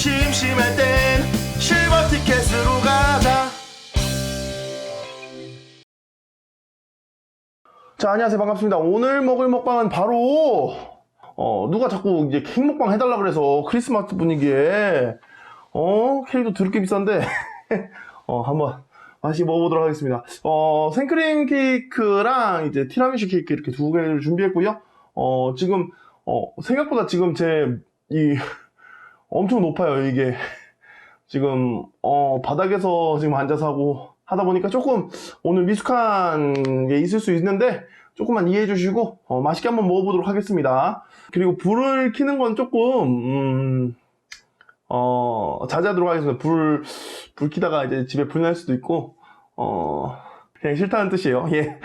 심심할 땐 실버 티켓으로 가자. 자 안녕하세요. 반갑습니다. 오늘 먹을 먹방은 바로 어 누가 자꾸 이제 케이크 먹방 해달라 그래서 크리스마스 분위기에 어 케이크도 드럽게 비싼데 어 한번 맛이 먹어보도록 하겠습니다. 어 생크림 케이크랑 이제 티라미슈 케이크 이렇게 두 개를 준비했고요. 어 지금 어 생각보다 지금 제이 엄청 높아요 이게 지금 어 바닥에서 지금 앉아서 하고 하다 보니까 조금 오늘 미숙한 게 있을 수 있는데 조금만 이해해 주시고 어, 맛있게 한번 먹어보도록 하겠습니다. 그리고 불을 켜는 건 조금 음, 어, 자제하도록 하겠습니다. 불, 불 켜다가 이제 집에 불 날 수도 있고 어, 그냥 싫다는 뜻이에요. 예.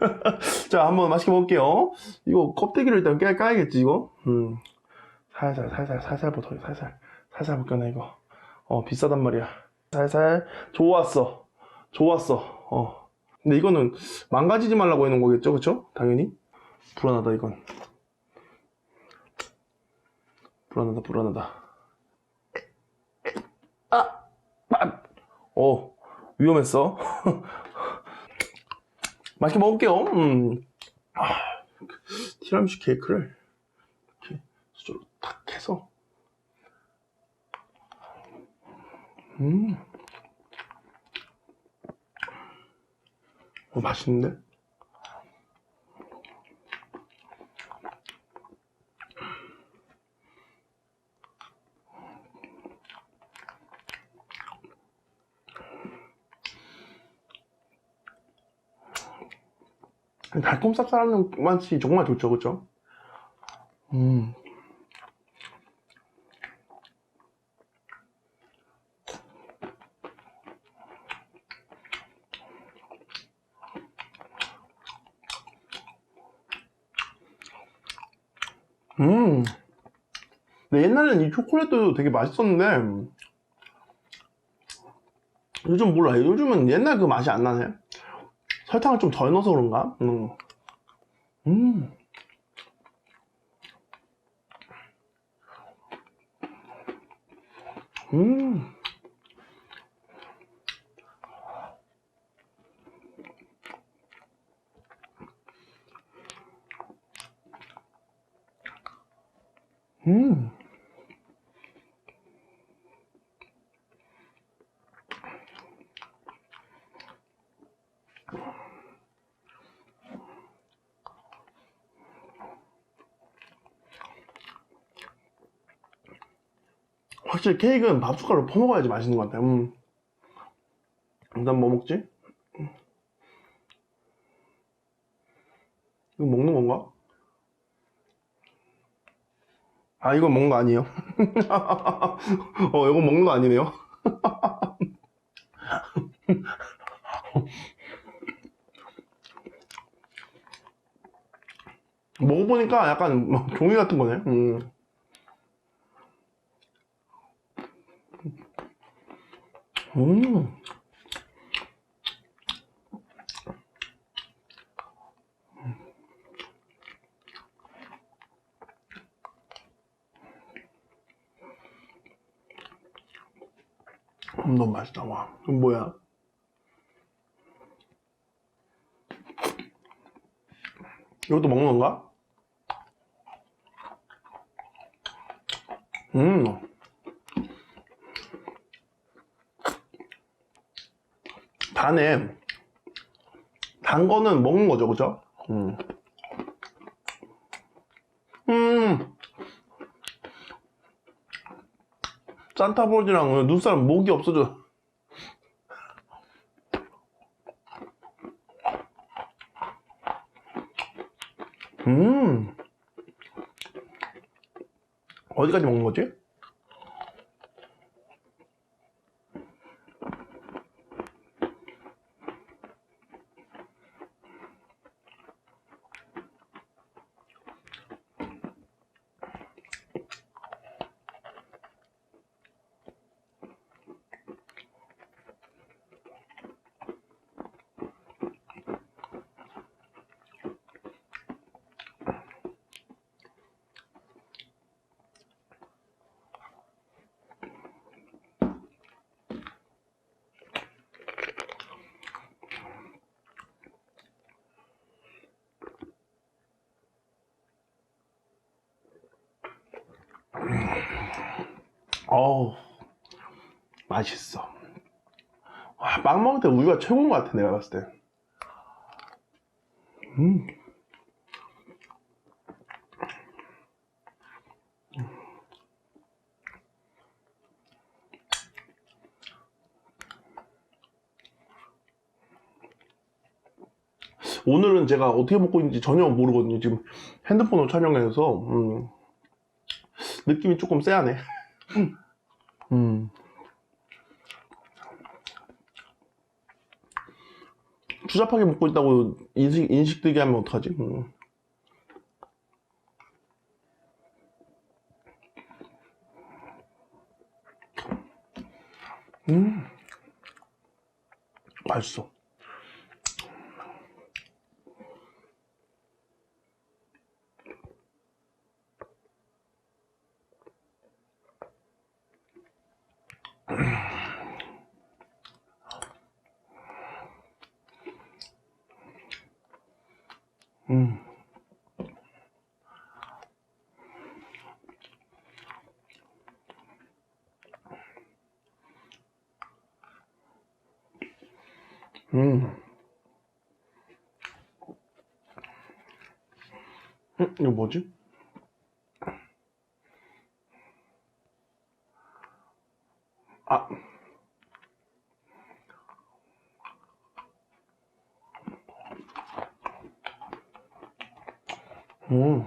자, 한번 맛있게 먹을게요. 이거 껍데기를 일단 깨 까야겠지 이거. 음, 살살 살살 살살부터 살살 살살 벗겨내 이거. 어 비싸단 말이야. 살살 좋았어. 좋았어. 어. 근데 이거는 망가지지 말라고 해놓은 거겠죠, 그쵸? 당연히. 불안하다, 이건. 불안하다, 불안하다. 아! 아! 어, 위험했어. 맛있게 먹을게요. 음. 아, 티라미슈 케이크를 이렇게 수저로 탁 해서. 음. 어, 맛있는데? 달콤 쌉쌀한 맛이 정말 좋죠, 그쵸? 음. 음. 근데 옛날에는 이 초콜릿도 되게 맛있었는데, 요즘 몰라. 요즘은 옛날 그 맛이 안 나네. 설탕을 좀 덜 넣어서 그런가? 음. 음. 음. 음. 확실히 케이크는 밥 숟가락으로 퍼먹어야지 맛있는 것 같아. 음. 일단 뭐 먹지? 이거 먹는 건가? 아, 이거 먹는 거 아니에요? 어, 이거 먹는 거 아니네요? 먹어보니까 약간 뭐 종이 같은 거네. 음. 음. 음, 너무 맛있다, 와. 이건 뭐야? 이것도 먹는 건가? 음. 단에, 단 거는 먹는 거죠, 그죠? 음. 음. 산타버지랑 눈사람 목이 없어져. 음. 어디까지 먹는 거지? 어우, 맛있어. 와, 빵 먹을 때 우유가 최고인 것 같아, 내가 봤을 때. 음. 오늘은 제가 어떻게 먹고 있는지 전혀 모르거든요. 지금 핸드폰으로 촬영해서 음, 느낌이 조금 쎄하네. 음. 추잡하게 먹고 있다고 인식, 인식 들게 하면 어떡하지? 음. 음. 맛있어. 음. 음, 이거 뭐지? 아. 음.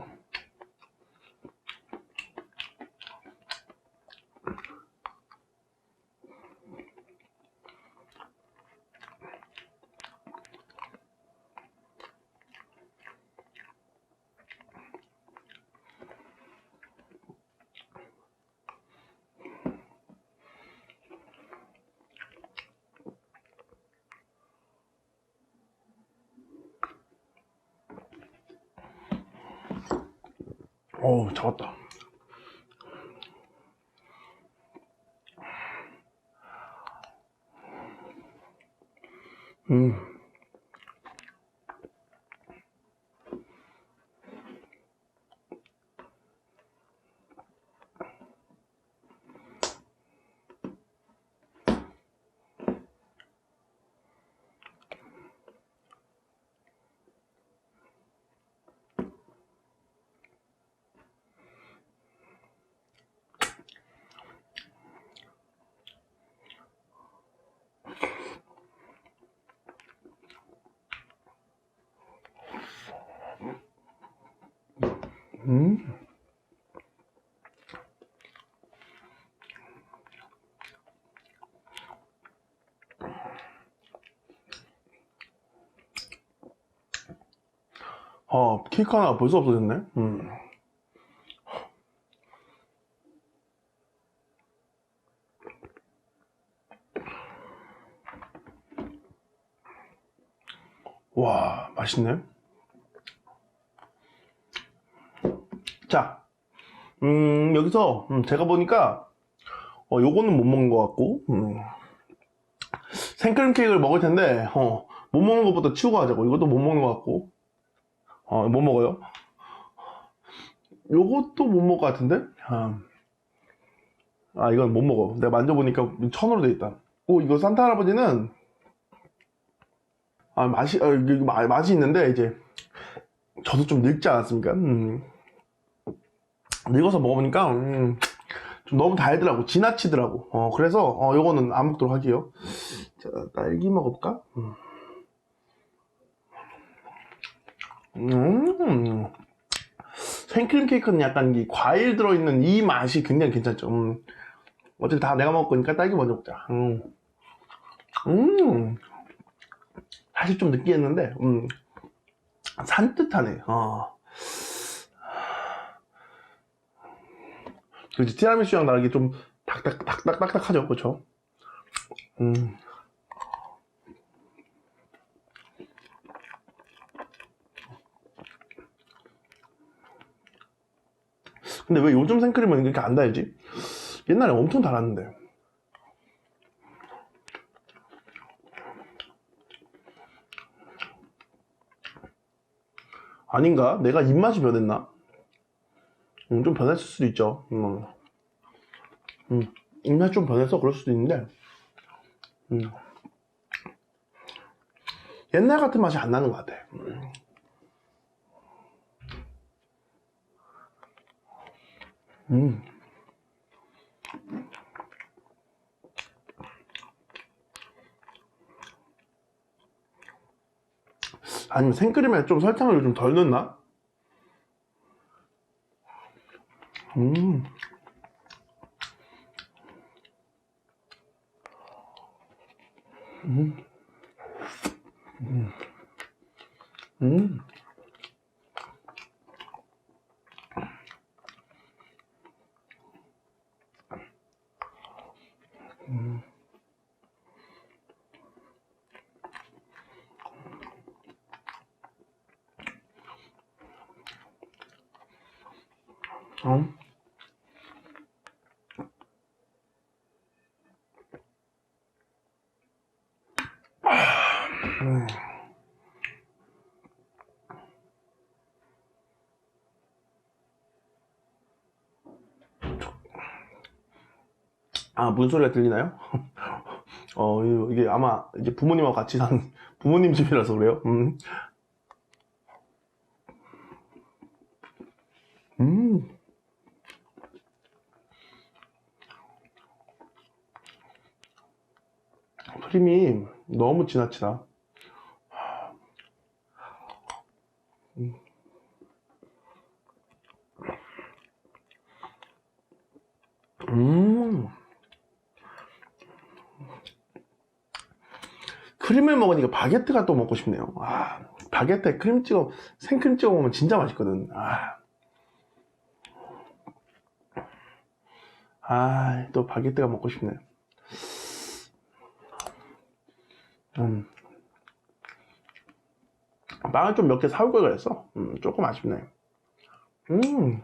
어우, 잡았다. 음. 음. 아, 케이크 하나 벌써 없어졌네. 음. 와, 맛있네. 자, 음, 여기서 음, 제가 보니까 어, 요거는 못 먹는 것 같고 음, 생크림 케이크를 먹을 텐데 어, 못 먹는 것부터 치우고 하자고. 이것도 못 먹는 것 같고. 어, 못 먹어요? 요것도 못 먹을 것 같은데? 아, 아, 이건 못 먹어. 내가 만져보니까 천으로 돼 있다. 오 이거 산타 할아버지는 아 맛이 마- 맛이 있는데 이제 저도 좀 늙지 않았습니까? 음. 늙어서 먹어보니까 음, 좀 너무 달더라고 지나치더라고 어 그래서 어 요거는 안 먹도록 할게요 자 딸기 먹어볼까 음. 음. 생크림 케이크는 약간 이 과일 들어있는 이 맛이 굉장히 괜찮죠 음. 어차피 다 내가 먹을 거니까 딸기 먼저 먹자 음. 음. 사실 좀 느끼했는데 음. 산뜻하네 어. 그렇지 티라미수랑 다르게 좀 닥닥 닥닥 딱딱하죠 그렇죠 음. 근데 왜 요즘 생크림은 이렇게 안 달지? 옛날에 엄청 달았는데 아닌가? 내가 입맛이 변했나? 음, 좀 변했을 수도 있죠. 음, 음, 입맛 좀 변해서 그럴 수도 있는데, 음, 옛날 같은 맛이 안 나는 것 같아. 음. 음. 아니면 생크림에 좀 설탕을 좀 덜 넣나? 음. 음. 음. 음. 음. 어? 음. 아, 문 소리가 들리나요? 어, 이게 아마 이제 부모님하고 같이 산 부모님 집이라서 그래요. 음. 음. 크림이 너무 지나치다. 음. 음. 크림을 먹으니까 바게트가 또 먹고 싶네요. 아, 바게트에 크림 찍어, 생크림 찍어 먹으면 진짜 맛있거든. 아. 아, 또 바게트가 먹고 싶네. 음. 빵을 좀 몇 개 사올 걸 그랬어. 음, 조금 아쉽네. 음.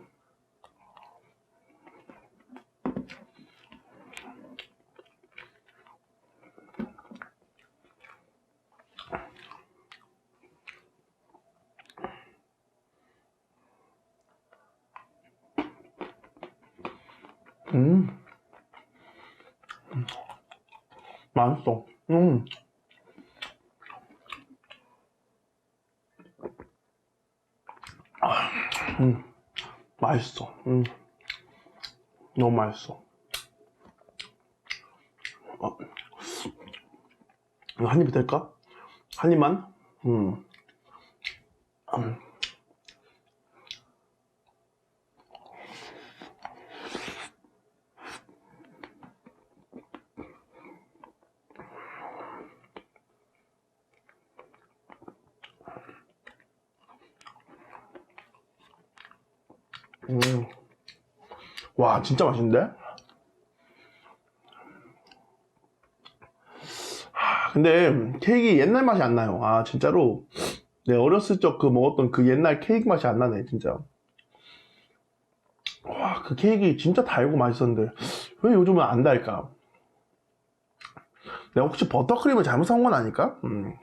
음. 음. 맛있어. 음. 음. 맛있어. 음. 너무 맛있어. 어. 이거 한 입이 될까? 한 입만? 음. 음. 음. 와, 진짜 맛있는데? 하, 근데 케이크 옛날 맛이 안 나요. 아, 진짜로. 내 어렸을 적 그 먹었던 그 옛날 케이크 맛이 안 나네, 진짜. 와, 그 케이크 진짜 달고 맛있었는데, 왜 요즘은 안 달까? 내가 혹시 버터크림을 잘못 산 건 아닐까? 음.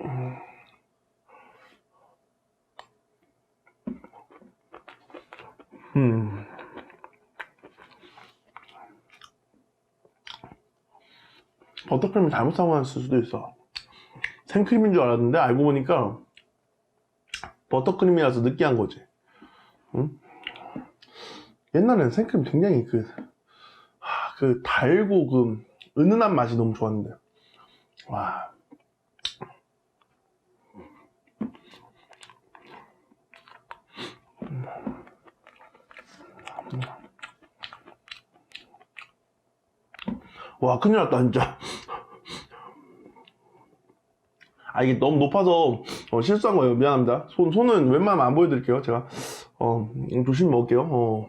음. 버터크림을 잘못 사왔을 수도 있어. 생크림인 줄 알았는데 알고 보니까 버터크림이라서 느끼한 거지. 응? 옛날에는 생크림 굉장히 그, 하, 그 달고 그 은은한 맛이 너무 좋았는데. 와. 와, 큰일 났다, 진짜. 아, 이게 너무 높아서 어, 실수한 거예요. 미안합니다. 손, 손은 웬만하면 안 보여드릴게요. 제가, 어, 조심히 먹을게요. 어.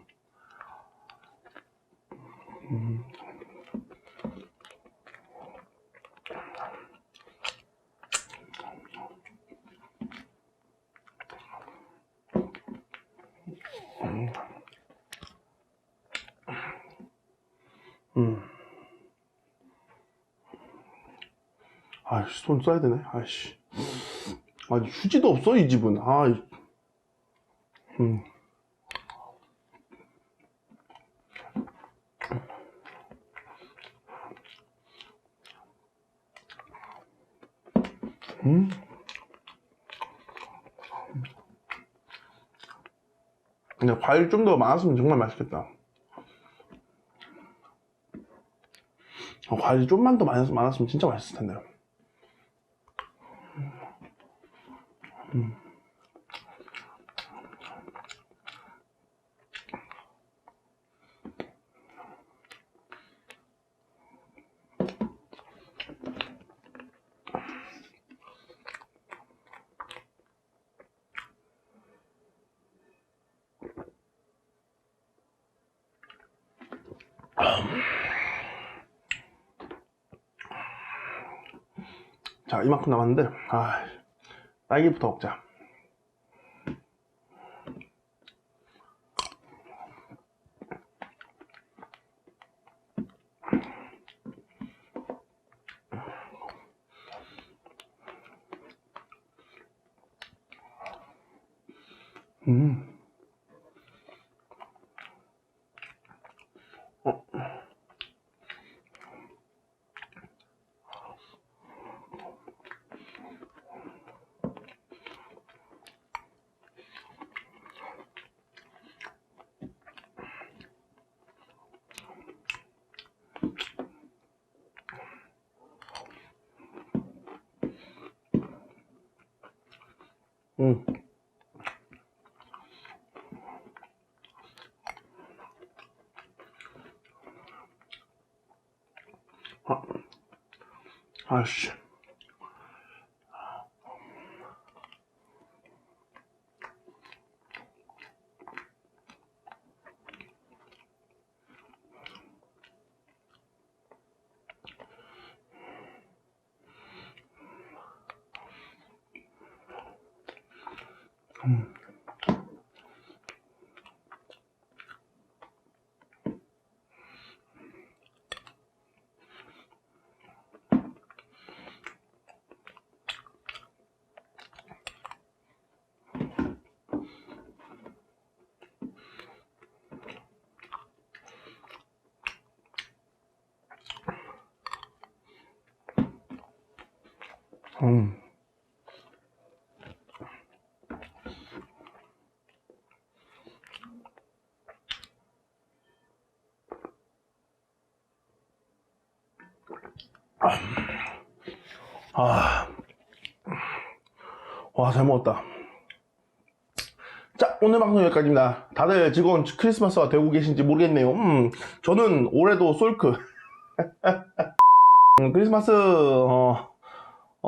아이씨, 손 써야 되네. 아이씨. 아니, 휴지도 없어, 이 집은. 아, 이- 음. 음. 근데 과일 좀 더 많았으면 정말 맛있겠다. 어, 과일 좀만 더 많았, 많았으면 진짜 맛있을 텐데. 음. 자, 이만큼 남았는데, 아, 딸기부터 먹자. 음. 음. 아, 아씨. 음. 아, 와, 잘 먹었다. 자, 오늘 방송 여기까지입니다. 다들 즐거운 크리스마스가 되고 계신지 모르겠네요. 음, 저는 올해도 솔크. 음, 크리스마스, 어,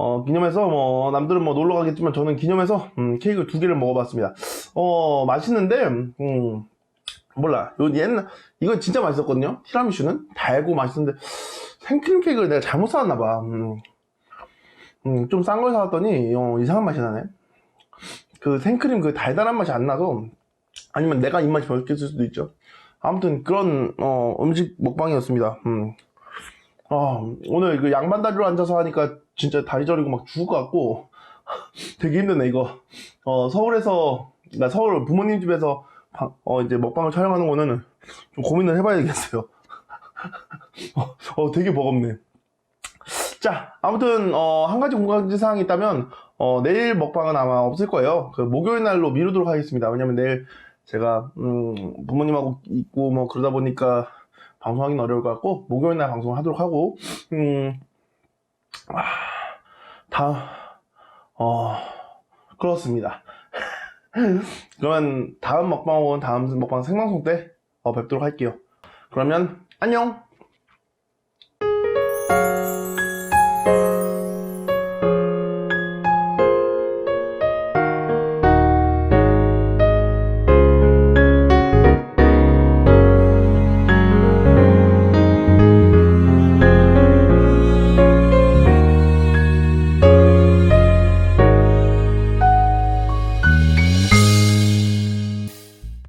어, 기념해서 뭐, 남들은 뭐 놀러 가겠지만 저는 기념해서, 음, 케이크 두 개를 먹어봤습니다. 어, 맛있는데, 음, 몰라. 요 옛날, 이거 진짜 맛있었거든요. 티라미슈는 달고 맛있는데, 생크림 케이크를 내가 잘못 사왔나 봐. 음, 음, 좀 싼 걸 사왔더니, 어, 이상한 맛이 나네. 그 생크림 그 달달한 맛이 안 나서, 아니면 내가 입맛이 별겠을 수도 있죠. 아무튼 그런, 어, 음식 먹방이었습니다. 음. 아, 오늘 그 양반 다리로 앉아서 하니까 진짜 다리 저리고 막 죽을 것 같고, 되게 힘드네, 이거. 어, 서울에서, 나 서울 부모님 집에서, 방- 어, 이제 먹방을 촬영하는 거는 좀 고민을 해봐야 되겠어요. 어, 어, 되게 버겁네. 자, 아무튼, 어, 한 가지 공강지 사항이 있다면, 어, 내일 먹방은 아마 없을 거예요. 그, 목요일 날로 미루도록 하겠습니다. 왜냐면 내일 제가, 음, 부모님하고 있고, 뭐, 그러다 보니까 방송하기는 어려울 것 같고, 목요일 날 방송을 하도록 하고, 음, 아, 다, 어, 그렇습니다. 그러면 다음 먹방 혹은 다음 먹방 생방송 때 어, 뵙도록 할게요. 그러면 안녕!